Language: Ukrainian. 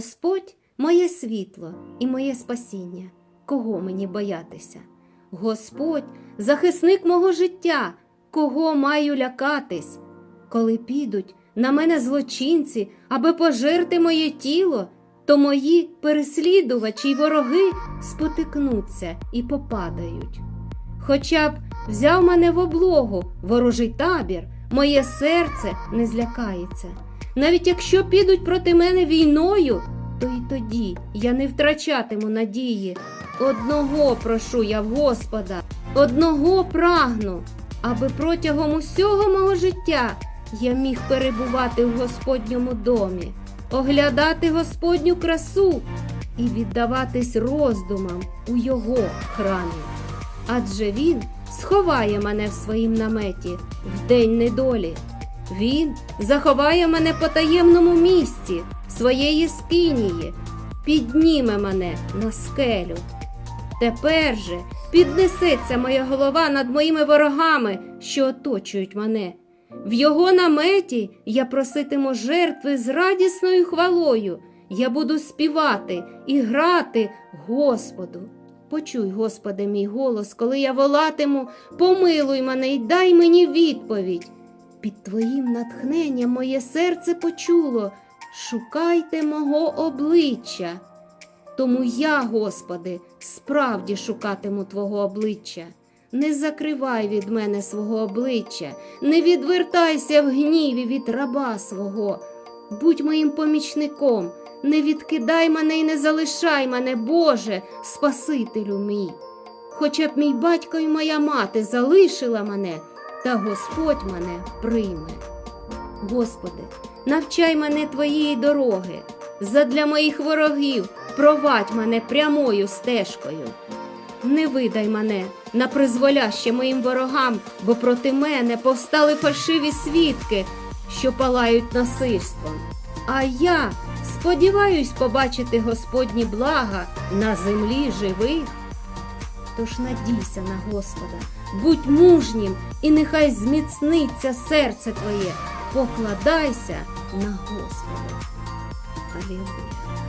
Господь моє світло і моє спасіння. Кого мені боятися? Господь захисник мого життя, кого маю лякатись? Коли підуть на мене злочинці, аби пожерти моє тіло, то мої переслідувачі й вороги спотикнуться і попадають. Хоча б взяв мене в облогу ворожий табір, моє серце не злякається. Навіть якщо підуть проти мене війною, то й тоді я не втрачатиму надії. Одного прошу я Господа, одного прагну, аби протягом усього мого життя я міг перебувати в Господньому домі, оглядати Господню красу і віддаватись роздумам у Його храмі. Адже Він сховає мене в своїм наметі в день недолі. Він заховає мене по таємному місці своєї скинії, підніме мене на скелю. Тепер же піднесеться моя голова над моїми ворогами, що оточують мене. В його наметі я проситиму жертви з радісною хвалою. Я буду співати і грати Господу. Почуй, Господи, мій голос, коли я волатиму, помилуй мене й дай мені відповідь. Під Твоїм натхненням моє серце почуло шукайте мого обличчя. Тому я, Господи, справді шукатиму Твого обличчя. Не закривай від мене свого обличчя, не відвертайся в гніві від раба свого. Будь моїм помічником, не відкидай мене і не залишай мене, Боже, Спасителю мій. Хоча б мій батько і моя мати залишила мене, та Господь мене прийме. Господи, навчай мене Твоєї дороги, задля моїх ворогів провадь мене прямою стежкою. Не видай мене на призволяще моїм ворогам, бо проти мене повстали фальшиві свідки, що палають насильством. А я сподіваюсь побачити Господні блага на землі живих. Тож надійся на Господа, будь мужнім, і нехай зміцниться серце твоє, покладайся на Господа. Алілуя.